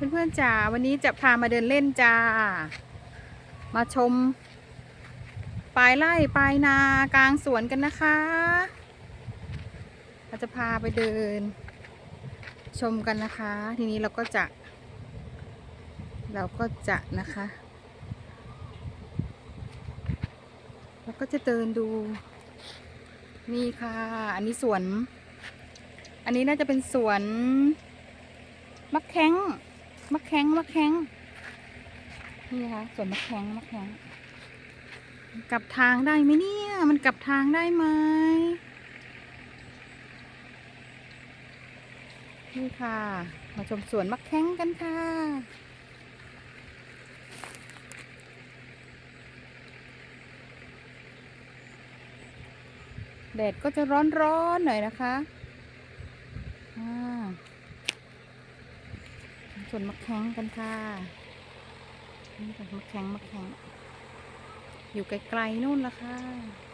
เพื่อนๆจ๋าวันนี้จะพามาเดินเล่นจ้า มาชมปลายไร่ปลายนากลางสวนกันนะคะ เราจะพาไปเดิน ชมกันนะคะ ทีนี้เราก็จะ เราก็จะนะคะ เราก็จะเดินดู นี่ค่ะ อันนี้สวน อันนี้น่าจะเป็นสวนมะแข้ง มะแข้งมะแข้งนี่นะคะสวนมะแข้งมะแข้งกลับทางได้ไหมเนี่ย มันกลับทางได้ไหมนี่ค่ะ มาชมสวนมะแข้งกันค่ะแดดก็จะร้อนๆหน่อยนะคะอ่า ส่วนมะแข้งกันค่ะนี่ค่ะมะแข้งมะแข้งอยู่ไกลๆนู่นละค่ะ